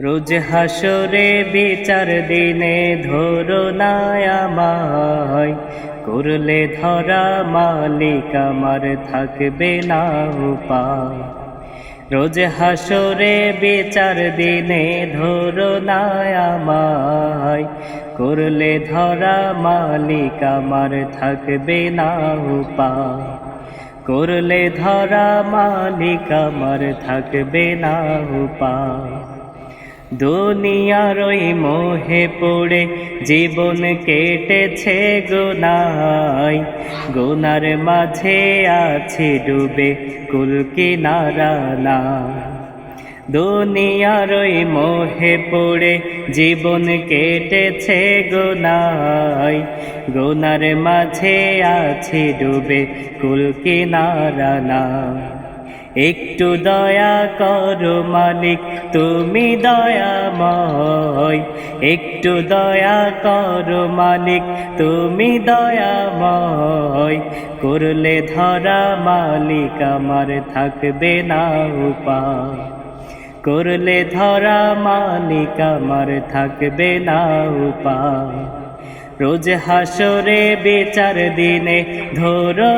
রোজ হাসরে বিচার দিনে ধরো আমায়। করলে ধরা মালিক আমার থাকবে না উপায়। রোজ হাসরে বিচার দিনে ধরো আমায়। করলে ধরা মালিক আমার থাকবে না উপায়। করলে ধরা মালিক আমার থাকবে না উপায়। দুনিয়ার ওই মোহে পড়ে জীবন কেটেছে গোনাই গোনার মাঝে আছে ডুবে কুল কিনারা না দুনিয়ার ওই মোহে পড়ে জীবন কেটেছে গোনাই গোনার মাঝে আছে ডুবে কুল কিনারা না একটু দয়া করো মালিক, তুমি দয়াময়। একটু দয়া করো মালিক, তুমি দয়াময়। করলে ধরা মালিক, আমার থাকবে না উপায়। করলে ধরা মালিক আমার থাকবে না উপায়। রোজ হাসরে বেচার দিনে ধরো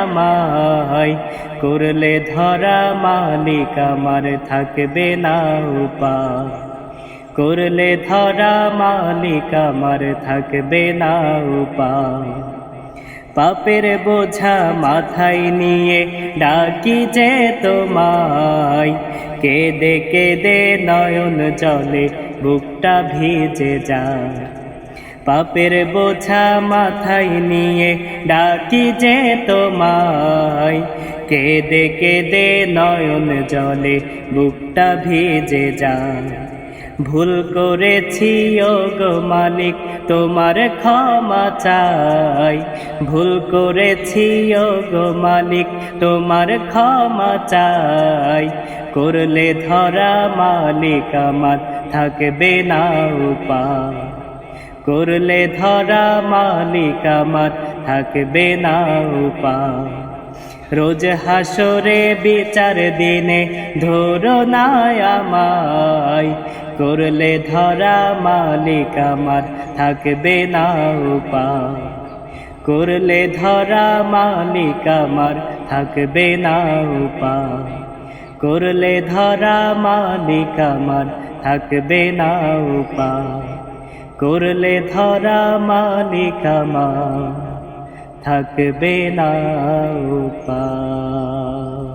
আমায়। করলে ধরা মালিক আমার থাকবে না উপায়। করলে ধরা মালিক আমার থাকবে না উপায়। পাপের বোঝা মাথায় নিয়ে ডাকি যে তোমায়। কেঁদে কেঁদে নয়ন জলে বুকটা ভিজে যায়। পাপের বোঝা মাথায় নিয়ে ডাকি যে তোমায়। কেঁদে কেঁদে নয়ন জলে বুকটা ভিজে যায়। ভুল করেছি ও গো মালিক, তোমার ক্ষমা চাই। ভুল করেছি ও গো মালিক, তোমার ক্ষমা চাই। করলে ধরা মালিক আমার, থাকবে না উপায়। করলে ধরা মালিক আমার, থাকবে না উপায়। রোজ হাসরে বিচার দিনে ধরো না আমায়। করলে ধরা মালিক আমার থাকবে না উপায়। করলে ধরা মালিক আমার থাকবে না উপায়। করলে ধরা মালিক আমার থাকবে না উপায়। করলে ধরা মালিক আমার থাকবে না উপায়।